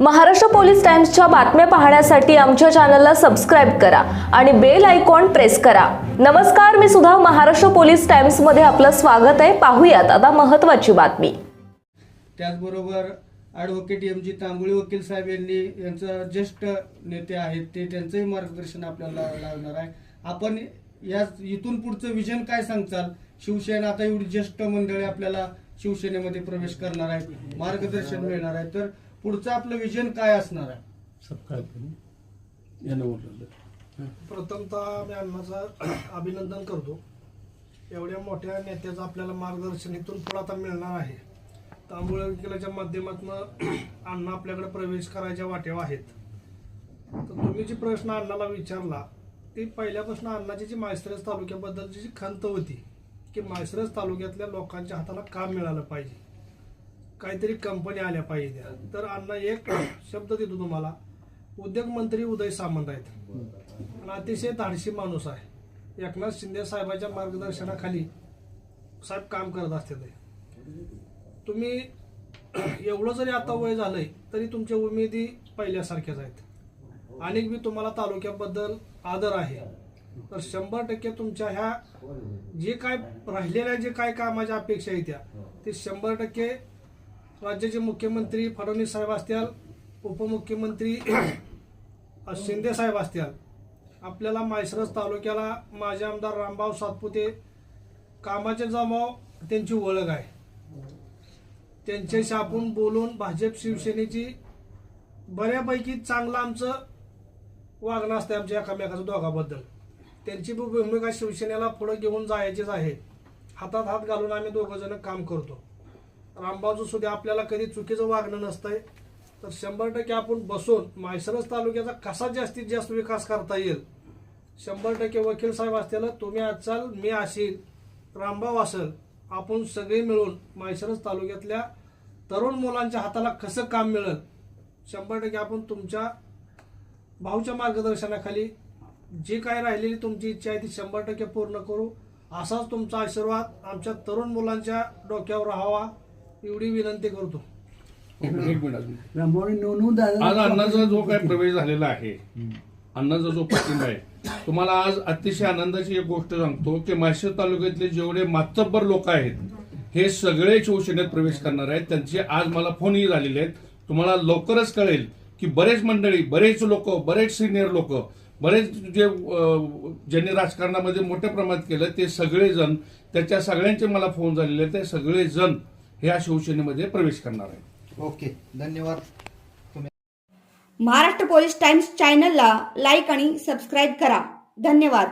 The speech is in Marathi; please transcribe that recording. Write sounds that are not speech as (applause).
महाराष्ट्र पोलीस टाइम्सच्या बातम्या पाहण्यासाठी आमच्या चॅनलला सबस्क्राईब करा आणि बेल आयकॉन प्रेस करा. नमस्कार मी सुद्धा महाराष्ट्र पोलीस टाइम्समध्ये आपलं स्वागत आहे. पाहूयात आता महत्वाची बातमी. त्याचबरोबर ॲडव्होकेट एम जी तांबुळे वकील साहेब यांनी यांचं ज्येष्ठ नेते आहेत ते त्यांचंही मार्गदर्शन आपल्याला लावणार आहे. आपण या इथून पुढचं विजन काय सांगचाल शिवसेना आता एवढी ज्येष्ठ मंडळी आपल्याला शिवसेनेमध्ये प्रवेश करणार आहे मार्गदर्शन मिळणार आहे. तर पुढचं आपलं विजन काय असणार आहे? प्रथमतः मी अण्णाचं (clears throat) अभिनंदन करतो. एवढ्या मोठ्या नेत्याचं आपल्याला मार्गदर्शन इथून पुढे आता मिळणार आहे. तांबुळे वकिलाच्या माध्यमातून (clears throat) अण्णा आपल्याकडे प्रवेश करायच्या वाटेव आहेत. तर तुम्ही जी प्रश्न अण्णाला विचारला ती पहिल्यापासून अण्णाची जी माळशिरस तालुक्याबद्दलची जी खंत होती की माळशिरस तालुक्यातल्या लोकांच्या हाताला काम मिळालं पाहिजे? काहीतरी कंपन्या आल्या पाहिजे. तर अण्णा एक शब्द देतो तुम्हाला. उद्योग मंत्री उदय सामंत आहेत. आणि अतिशय धाडशी माणूस आहे. एकनाथ शिंदे साहेबांच्या मार्गदर्शनाखाली साहेब काम करत असते ते. तुम्ही एवढं जरी आता वय झालंय तरी तुमच्या उमेदी पहिल्यासारख्याच आहेत. अनेक मी तुम्हाला तालुक्याबद्दल आदर आहे. तर शंभर टक्के तुमच्या ह्या जे काय राहिलेल्या जे काय कामाच्या अपेक्षा आहेत त्या ते शंभर टक्के राज्याचे मुख्यमंत्री फडणवीस साहेब असतील उपमुख्यमंत्री (clears throat) शिंदे साहेब असतील. आपल्याला माळशिरस तालुक्याला माझे आमदार रामभाऊ सातपुते कामाचे जमाव त्यांची ओळख आहे. त्यांच्याशी आपण बोलून भाजप शिवसेनेची बऱ्यापैकी चांगलं आमचं वागणं असतं आमच्या एकामेकाचं दोघाबद्दल. त्यांची भूमिका शिवसेनेला पुढं घेऊन जायचीच आहे. हातात हात घालून आम्ही दोघंजणं काम करतो. रामबाजू सुद्धा आपल्याला कधी चुकीचं वागणं नसतंय. तर शंभर टक्के आपण बसून मायसरस तालुक्याचा कसा जास्तीत जास्त विकास करता येईल? शंभर टक्के वकील साहेब असतील तुम्ही असाल मी असेल रामबाव असेल आपण सगळे मिळून मायसरस तालुक्यातल्या तरुण मुलांच्या हाताला कसं काम मिळेल? शंभर टक्के आपण तुमच्या भाऊच्या मार्गदर्शनाखाली जी काय राहिलेली तुमची इच्छा आहे ती शंभर टक्के पूर्ण करू. असाच तुमचा आशीर्वाद आमच्या तरुण मुलांच्या डोक्यावर राहावा. एवढी विनंती करतो. एक मिनिट अजून. आज दादा अण्णाचा जो काय प्रवेश झालेला आहे अण्णाचा जो पाठिंबा आहे तुम्हाला आज अतिशय आनंदाची एक गोष्ट सांगतो की माहेश्वर तालुक्यातले जेवढे मातब्बर लोक आहेत हे सगळे शिवसेनेत प्रवेश करणार आहेत. त्यांचे आज मला फोनही झालेले आहेत. तुम्हाला लवकरच कळेल की बरेच मंडळी बरेच लोक बरेच सिनियर लोक बरेच जे अं, ज्यांनी राजकारणामध्ये मोठ्या प्रमाणात केलं ते सगळेजण त्याच्या सगळ्यांचे मला फोन झालेले आहेत. ते सगळेजण ह्या शिवसेनेमध्ये प्रवेश करणार आहेत ओके धन्यवाद. महाराष्ट्र पोलीस टाइम्स चॅनलला लाईक आणि सबस्क्राईब करा. धन्यवाद.